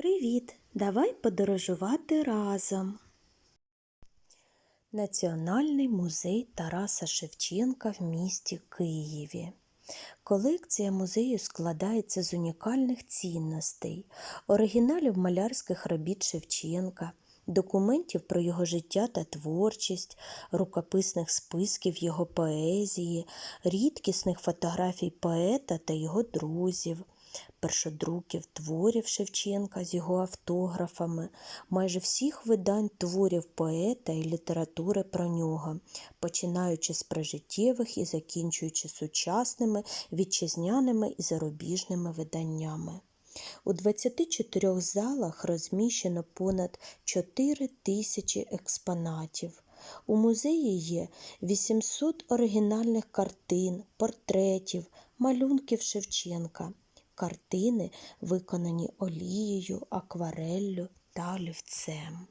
Привіт! Давай подорожувати разом. Національний музей Тараса Шевченка в місті Києві. Колекція музею складається з унікальних цінностей, оригіналів малярських робіт Шевченка, документів про його життя та творчість, рукописних списків його поезії, рідкісних фотографій поета та його друзів, першодруків творів Шевченка з його автографами, майже всіх видань творів поета і літератури про нього, починаючи з прижиттєвих і закінчуючи сучасними, вітчизняними і зарубіжними виданнями. У 24 залах розміщено понад 4 тисячі експонатів. У музеї є 800 оригінальних картин, портретів, малюнків Шевченка. Картини виконані олією, аквареллю та олівцем.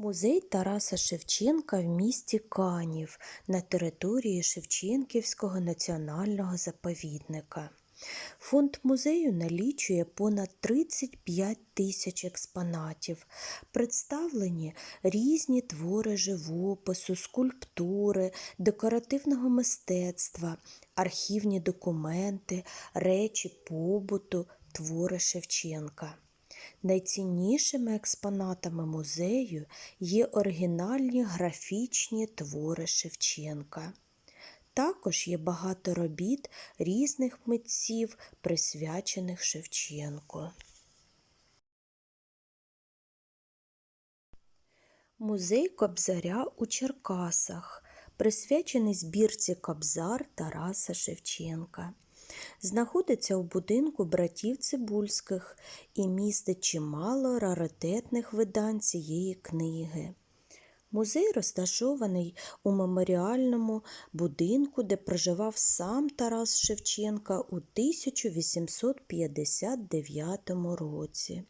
Музей Тараса Шевченка в місті Канів на території Шевченківського національного заповідника. Фонд музею налічує понад 35 тисяч експонатів. Представлені різні твори живопису, скульптури, декоративного мистецтва, архівні документи, речі побуту, твори Шевченка. Найціннішими експонатами музею є оригінальні графічні твори Шевченка. Також є багато робіт різних митців, присвячених Шевченку. Музей Кобзаря у Черкасах, присвячений збірці Кобзар Тараса Шевченка знаходиться у будинку братів Цибульських і містить чимало раритетних видань цієї книги. Музей розташований у меморіальному будинку, де проживав сам Тарас Шевченка у 1859 році.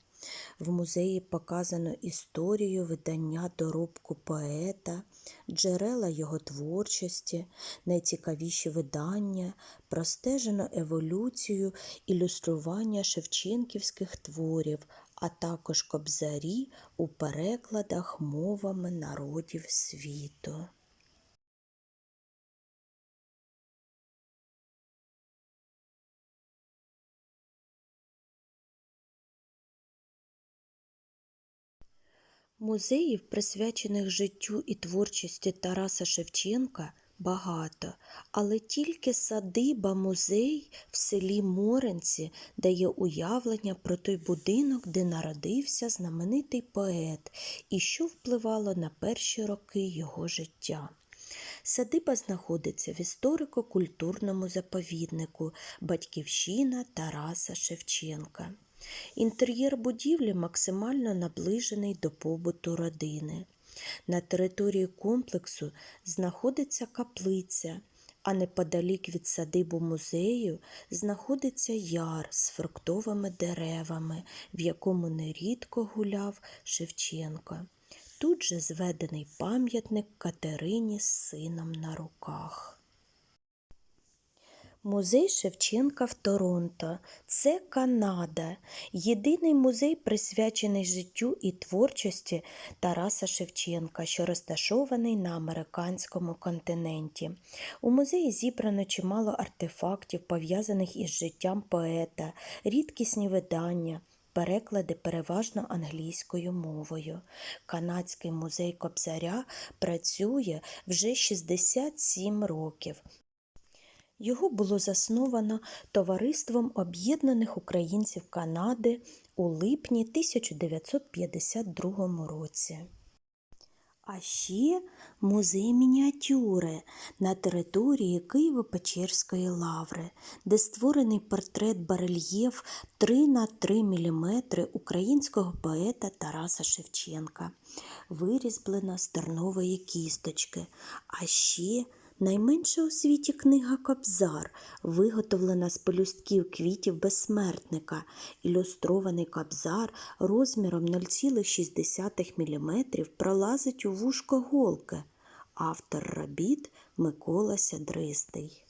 В музеї показано історію видання доробку поета, джерела його творчості, найцікавіші видання, простежено еволюцію ілюстрування шевченківських творів, а також кобзарі у перекладах мовами народів світу. Музеїв, присвячених життю і творчості Тараса Шевченка, багато, але тільки садиба музей в селі Моренці дає уявлення про той будинок, де народився знаменитий поет і що впливало на перші роки його життя. Садиба знаходиться в історико-культурному заповіднику Батьківщина Тараса Шевченка. Інтер'єр будівлі максимально наближений до побуту родини. На території комплексу знаходиться каплиця, а неподалік від садибу музею знаходиться яр з фруктовими деревами, в якому нерідко гуляв Шевченко. Тут же зведений пам'ятник Катерині з сином на руках. Музей Шевченка в Торонто. Це Канада. Єдиний музей, присвячений життю і творчості Тараса Шевченка, що розташований на американському континенті. У музеї зібрано чимало артефактів, пов'язаних із життям поета, рідкісні видання. Переклади переважно англійською мовою. Канадський музей Кобзаря працює вже 67 років. Його було засновано Товариством Об'єднаних Українців Канади у липні 1952 році. А ще музей мініатюри на території Києво-Печерської лаври, де створений портрет барельєф 3 на 3 мм українського поета Тараса Шевченка, вирізблена з тернової кісточки. А ще найменша у світі книга Кобзар, виготовлена з пелюстків квітів безсмертника, ілюстрований кобзар розміром 0,6 мм пролазить у вушко голки. Автор робіт Микола Сядристий.